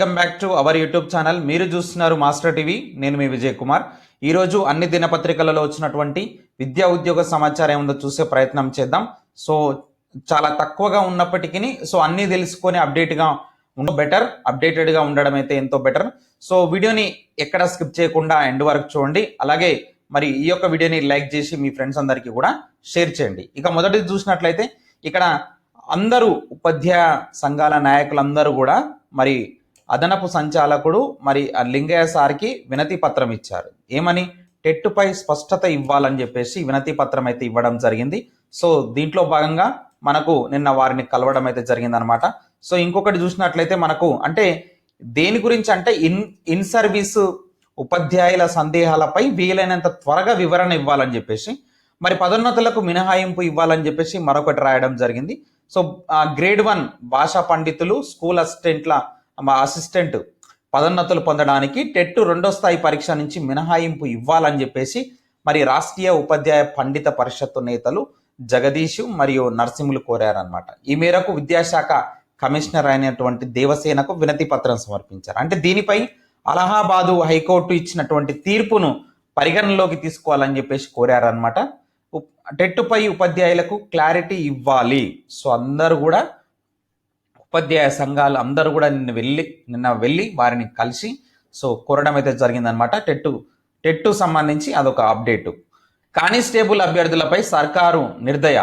Welcome back to our YouTube channel మీరు చూస్తున్నారు master TV నేను మీ విజయ్ కుమార్. ఈరోజు అన్ని దినపత్రికలలో వచ్చినటువంటి విద్యా ఉద్యోగ సమాచారం ఏముందో చూసే ప్రయత్నం చేద్దాం. సో చాలా తక్కువగా ఉన్నప్పటికీ సో అన్నీ తెలుసుకొని అప్డేట్గా ఉండ బెటర్ అప్డేటెడ్గా ఉండడం అయితే ఎంతో బెటర్ సో వీడియోని ఎక్కడ స్కిప్ చేయకుండా ఎండ్ వరకు చూడండి. అలాగే మరి ఈ యొక్క వీడియోని లైక్ చేసి మీ ఫ్రెండ్స్ అందరికీ కూడా షేర్ చేయండి. ఇక మొదటిది చూసినట్లయితే ఇక్కడ అందరూ ఉపాధ్యాయ సంఘాల నాయకులందరూ కూడా మరి అదనపు సంచాలకుడు మరి ఆ లింగయ్య సార్కి వినతి పత్రం ఇచ్చారు. ఏమని? టెట్టుపై స్పష్టత ఇవ్వాలని చెప్పేసి వినతి పత్రం అయితే ఇవ్వడం జరిగింది. సో దీంట్లో భాగంగా మనకు నిన్న వారిని కలవడం అయితే జరిగిందనమాట. సో ఇంకొకటి చూసినట్లయితే మనకు అంటే దేని గురించి అంటే ఇన్ ఇన్ సర్వీస్ ఉపాధ్యాయుల సందేహాలపై వీలైనంత త్వరగా వివరణ ఇవ్వాలని చెప్పేసి మరి పదోన్నతులకు మినహాయింపు ఇవ్వాలని చెప్పేసి మరొకటి రాయడం జరిగింది. సో గ్రేడ్ వన్ భాషా పండితులు స్కూల్ అసిస్టెంట్ల మా అసిస్టెంట్ పదోన్నతులు పొందడానికి టెట్ రెండో స్థాయి పరీక్ష నుంచి మినహాయింపు ఇవ్వాలని చెప్పేసి మరి రాష్ట్రీయ ఉపాధ్యాయ పండిత పరిషత్తు నేతలు జగదీష్ మరియు నరసింహులు కోరారనమాట ఈ మేరకు విద్యాశాఖ కమిషనర్ అయినటువంటి దేవసేనకు వినతి పత్రం సమర్పించారు. అంటే దీనిపై అలహాబాదు హైకోర్టు ఇచ్చినటువంటి తీర్పును పరిగణనలోకి తీసుకోవాలని చెప్పేసి కోరారనమాట టెట్టుపై ఉపాధ్యాయులకు క్లారిటీ ఇవ్వాలి. సో అందరూ కూడా ఉపాధ్యాయ సంఘాలు అందరూ కూడా నిన్న వెళ్ళి నిన్న వెళ్ళి వారిని కలిసి సో కోరడం అయితే జరిగిందనమాట టెట్టు టెట్టు సంబంధించి అదొక అప్డేటు. కానిస్టేబుల్ అభ్యర్థులపై సర్కారు నిర్దయ.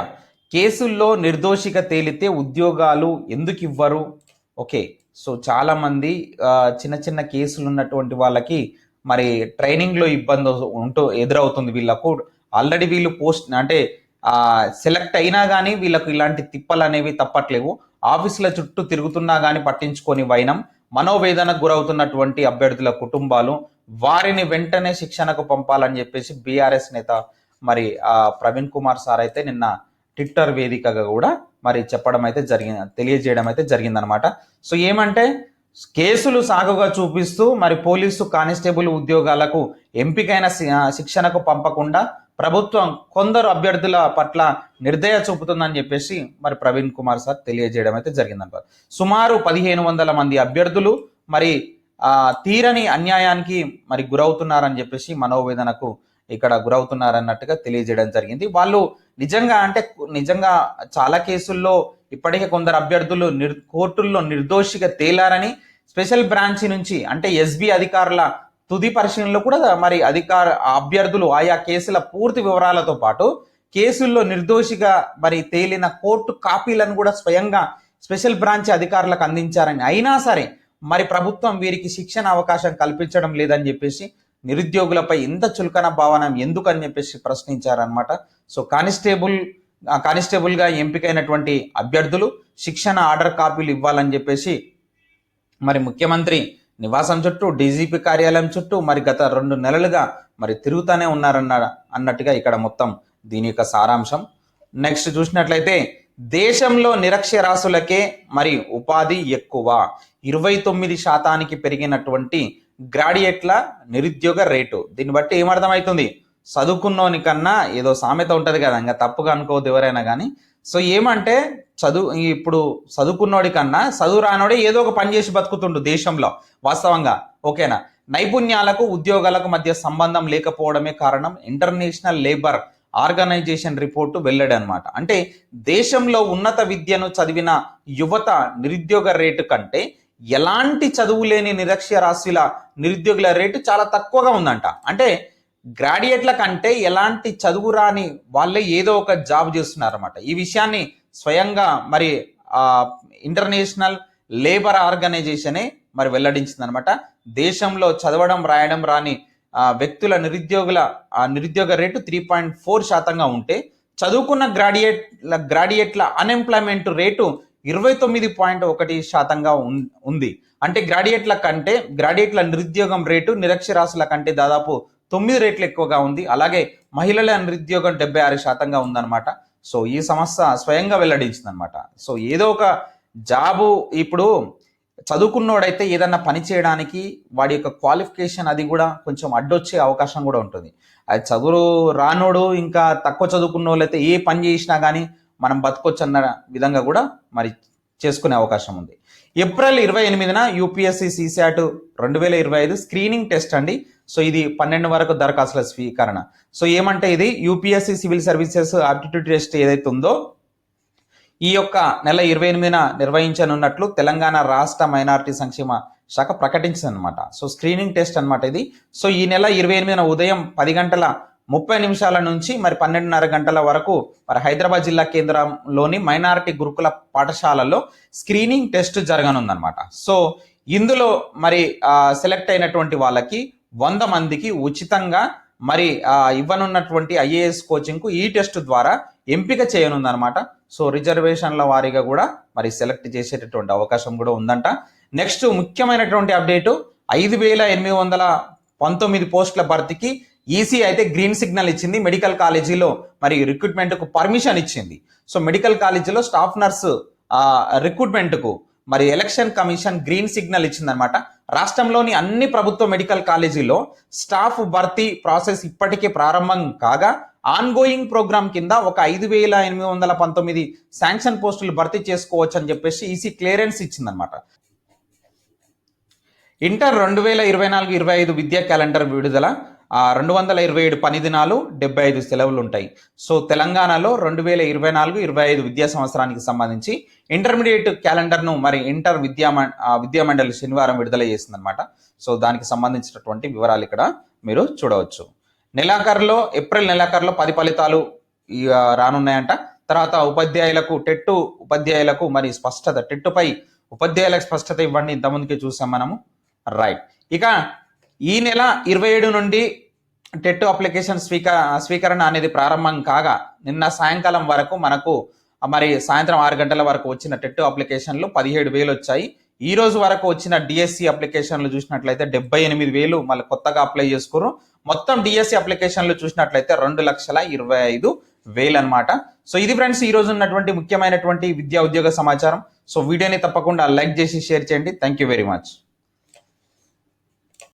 కేసుల్లో నిర్దోషిగా తేలితే ఉద్యోగాలు ఎందుకు ఇవ్వరు? ఓకే సో చాలామంది చిన్న చిన్న కేసులు ఉన్నటువంటి వాళ్ళకి మరి ట్రైనింగ్లో ఇబ్బంది ఉంటూ ఎదురవుతుంది వీళ్ళకు. ఆల్రెడీ వీళ్ళు పోస్ట్ అంటే సెలెక్ట్ అయినా కానీ వీళ్ళకు ఇలాంటి తిప్పలు అనేవి తప్పట్లేవు. ఆఫీసుల చుట్టూ తిరుగుతున్నా కానీ పట్టించుకొని వైనం మనోవేదనకు గురవుతున్నటువంటి అభ్యర్థుల కుటుంబాలు వారిని వెంటనే శిక్షణకు పంపాలని చెప్పేసి బీఆర్ఎస్ నేత మరి ప్రవీణ్ కుమార్ సార్ అయితే నిన్న ట్విట్టర్ వేదికగా కూడా మరి చెప్పడం అయితే జరిగింది తెలియజేయడం అయితే జరిగిందనమాట. సో ఏమంటే కేసులు సాగుగా చూపిస్తూ మరి పోలీసు కానిస్టేబుల్ ఉద్యోగాలకు ఎంపికైన శిక్షణకు పంపకుండా ప్రభుత్వం కొందరు అభ్యర్థుల పట్ల నిర్దయ చూపుతుందని చెప్పేసి మరి ప్రవీణ్ కుమార్ సార్ తెలియజేయడం అయితే జరిగిందనమాట. సుమారు పదిహేను వందల మంది అభ్యర్థులు మరి తీరని అన్యాయానికి మరి గురవుతున్నారని చెప్పేసి మనోవేదనకు ఇక్కడ గురవుతున్నారన్నట్టుగా తెలియజేయడం జరిగింది. వాళ్ళు నిజంగా అంటే నిజంగా చాలా కేసుల్లో ఇప్పటికే కొందరు అభ్యర్థులు నిర్ కోర్టుల్లో నిర్దోషిగా తేలారని స్పెషల్ బ్రాంచ్ నుంచి అంటే ఎస్బీ అధికారుల తుది పరిశీలనలో కూడా మరి అధికార అభ్యర్థులు ఆయా కేసుల పూర్తి వివరాలతో పాటు కేసుల్లో నిర్దోషిగా మరి తేలిన కోర్టు కాపీలను కూడా స్వయంగా స్పెషల్ బ్రాంచ్ అధికారులకు అందించారని అయినా సరే మరి ప్రభుత్వం వీరికి శిక్షణ అవకాశం కల్పించడం లేదని చెప్పేసి నిరుద్యోగులపై ఇంత చులకన భావన ఎందుకని చెప్పేసి ప్రశ్నించారనమాట సో కానిస్టేబుల్ కానిస్టేబుల్గా ఎంపికైనటువంటి అభ్యర్థులు శిక్షణ ఆర్డర్ కాపీలు ఇవ్వాలని చెప్పేసి మరి ముఖ్యమంత్రి నివాసం చుట్టూ డీజీపీ కార్యాలయం చుట్టూ మరి గత రెండు నెలలుగా మరి తిరుగుతూనే ఉన్నారన్న అన్నట్టుగా ఇక్కడ మొత్తం దీని యొక్క సారాంశం. నెక్స్ట్ చూసినట్లయితే దేశంలో నిరక్షరాస్యులకే మరి ఉపాధి ఎక్కువ. ఇరవై తొమ్మిది శాతానికి పెరిగినటువంటి గ్రాడ్యుయేట్ల నిరుద్యోగ రేటు. దీన్ని బట్టి ఏమర్థమవుతుంది? చదువుకున్నోని కన్నా ఏదో సామెత ఉంటుంది కదా ఇంకా తప్పుగా అనుకోవద్దు ఎవరైనా కానీ సో ఏమంటే చదువు ఇప్పుడు చదువుకున్నోడి కన్నా చదువు రానోడే ఏదో ఒక పని చేసి బతుకుతుండు దేశంలో వాస్తవంగా ఓకేనా? నైపుణ్యాలకు ఉద్యోగాలకు మధ్య సంబంధం లేకపోవడమే కారణం ఇంటర్నేషనల్ లేబర్ ఆర్గనైజేషన్ రిపోర్టు వెళ్ళాడనమాట అంటే దేశంలో ఉన్నత విద్యను చదివిన యువత నిరుద్యోగ రేటు కంటే ఎలాంటి చదువు లేని నిరక్షరాస్యుల నిరుద్యోగుల రేటు చాలా తక్కువగా ఉందంట. అంటే గ్రాడ్యుయేట్ల కంటే ఎలాంటి చదువు రాని వాళ్ళే ఏదో ఒక జాబ్ చేస్తున్నారన్నమాట. ఈ విషయాన్ని స్వయంగా మరి ఇంటర్నేషనల్ లేబర్ ఆర్గనైజేషనే మరి వెల్లడించిందనమాట దేశంలో చదవడం రాయడం రాని వ్యక్తుల నిరుద్యోగుల నిరుద్యోగ రేటు త్రీ పాయింట్ ఫోర్ శాతంగా ఉంటే చదువుకున్న గ్రాడ్యుయేట్ల గ్రాడ్యుయేట్ల అన్ఎంప్లాయ్మెంట్ రేటు ఇరవై తొమ్మిది పాయింట్ ఒకటి శాతంగా ఉంది. అంటే గ్రాడ్యుయేట్ల కంటే గ్రాడ్యుయేట్ల నిరుద్యోగం రేటు నిరక్షరాస్యుల కంటే దాదాపు తొమ్మిది రేట్లు ఎక్కువగా ఉంది. అలాగే మహిళల నిరుద్యోగం డెబ్బై ఆరు శాతంగా ఉందన్నమాట. సో ఈ సమస్య స్వయంగా వెల్లడించింది అనమాట సో ఏదో ఒక జాబు ఇప్పుడు చదువుకున్నోడైతే ఏదన్నా పని చేయడానికి వాడి యొక్క క్వాలిఫికేషన్ అది కూడా కొంచెం అడ్డొచ్చే అవకాశం కూడా ఉంటుంది. అది చదువు రానోడు ఇంకా తక్కువ చదువుకున్న వాళ్ళైతే ఏ పని చేసినా కానీ మనం బతకొచ్చు అన్న విధంగా కూడా మరి చేసుకునే అవకాశం ఉంది. ఏప్రిల్ ఇరవై ఎనిమిదిన యూపీఎస్సీ సీసాట్ రెండు వేల ఇరవై ఐదు స్క్రీనింగ్ టెస్ట్ అండి. సో ఇది పన్నెండు వరకు దరఖాస్తుల స్వీకరణ. సో ఏమంటే ఇది UPSC civil services aptitude test ఏదైతే ఉందో ఈ యొక్క నెల ఇరవై ఎనిమిదిన నిర్వహించనున్నట్లు తెలంగాణ రాష్ట్ర మైనార్టీ సంక్షేమ శాఖ ప్రకటించింది అనమాట సో స్క్రీనింగ్ టెస్ట్ అనమాట ఇది. సో ఈ నెల ఇరవై ఎనిమిదిన ఉదయం పది గంటల ముప్పై నిమిషాల నుంచి మరి పన్నెండున్నర గంటల వరకు మరి హైదరాబాద్ జిల్లా కేంద్రంలోని మైనారిటీ గురుకుల పాఠశాలలో స్క్రీనింగ్ టెస్ట్ జరగనుందనమాట సో ఇందులో మరి సెలెక్ట్ అయినటువంటి వాళ్ళకి వంద మందికి ఉచితంగా మరి ఇవ్వనున్నటువంటి ఐఏఎస్ కోచింగ్కు ఈ టెస్ట్ ద్వారా ఎంపిక చేయనుందనమాట సో రిజర్వేషన్ల వారీగా కూడా మరి సెలెక్ట్ చేసేటటువంటి అవకాశం కూడా ఉందంట. నెక్స్ట్ ముఖ్యమైనటువంటి అప్డేటు ఐదు వేల ఎనిమిది వందల పంతొమ్మిది పోస్టుల భర్తీకి ఈసీ అయితే గ్రీన్ సిగ్నల్ ఇచ్చింది. మెడికల్ కాలేజీలో మరి రిక్రూట్మెంట్కు పర్మిషన్ ఇచ్చింది. సో మెడికల్ కాలేజీలో స్టాఫ్ నర్సు రిక్రూట్మెంట్కు మరి ఎలక్షన్ కమిషన్ గ్రీన్ సిగ్నల్ ఇచ్చిందనమాట రాష్ట్రంలోని అన్ని ప్రభుత్వ మెడికల్ కాలేజీలో స్టాఫ్ భర్తీ ప్రాసెస్ ఇప్పటికే ప్రారంభం కాగా ఆన్గోయింగ్ ప్రోగ్రామ్ కింద ఒక ఐదు వేల ఎనిమిది వందల పంతొమ్మిది శాంక్షన్ పోస్టులు భర్తీ చేసుకోవచ్చు అని చెప్పేసి ఈసీ క్లియరెన్స్ ఇచ్చిందనమాట ఇంటర్ రెండు వేల ఇరవై నాలుగు ఇరవై ఐదు విద్యా క్యాలెండర్ విడుదల రెండు వందల ఇరవై ఏడు పని దినాలు డెబ్బై ఐదు సెలవులు ఉంటాయి సో తెలంగాణలో రెండు వేల ఇరవై నాలుగు ఇరవై ఐదు విద్యా సంవత్సరానికి సంబంధించి ఇంటర్మీడియట్ క్యాలెండర్ను మరి ఇంటర్ విద్యా విద్యామండలి విద్యా మండలి శనివారం విడుదల చేసిందనమాట సో దానికి సంబంధించినటువంటి వివరాలు ఇక్కడ మీరు చూడవచ్చు. నెలాఖరులో ఏప్రిల్ నెలాఖరులో పది ఫలితాలు రానున్నాయంట. తర్వాత ఉపాధ్యాయులకు టెట్టు ఉపాధ్యాయులకు మరి స్పష్టత టెట్టుపై ఉపాధ్యాయులకు స్పష్టత ఇవ్వండి. ఇంతకుముందుకే చూసాం మనము. రైట్. ఇక ఈ నెల ఇరవై ఏడు నుండి టెట్ అప్లికేషన్ స్వీక స్వీకరణ అనేది ప్రారంభం కాగా నిన్న సాయంకాలం వరకు మనకు మరి సాయంత్రం ఆరు గంటల వరకు వచ్చిన టెట్ అప్లికేషన్లు పదిహేడు వేలు వచ్చాయి. ఈ రోజు వరకు వచ్చిన డిఎస్సి అప్లికేషన్లు చూసినట్లయితే డెబ్బై ఎనిమిది వేలు మళ్ళీ కొత్తగా అప్లై చేసుకున్నారు మొత్తం డిఎస్సి అప్లికేషన్లు చూసినట్లయితే రెండు లక్షల ఇరవై ఐదు వేలు అనమాట సో ఇది ఫ్రెండ్స్ ఈ రోజు ఉన్నటువంటి ముఖ్యమైనటువంటి విద్యా ఉద్యోగ సమాచారం. సో వీడియోని తప్పకుండా లైక్ చేసి షేర్ చేయండి. Thank you very much.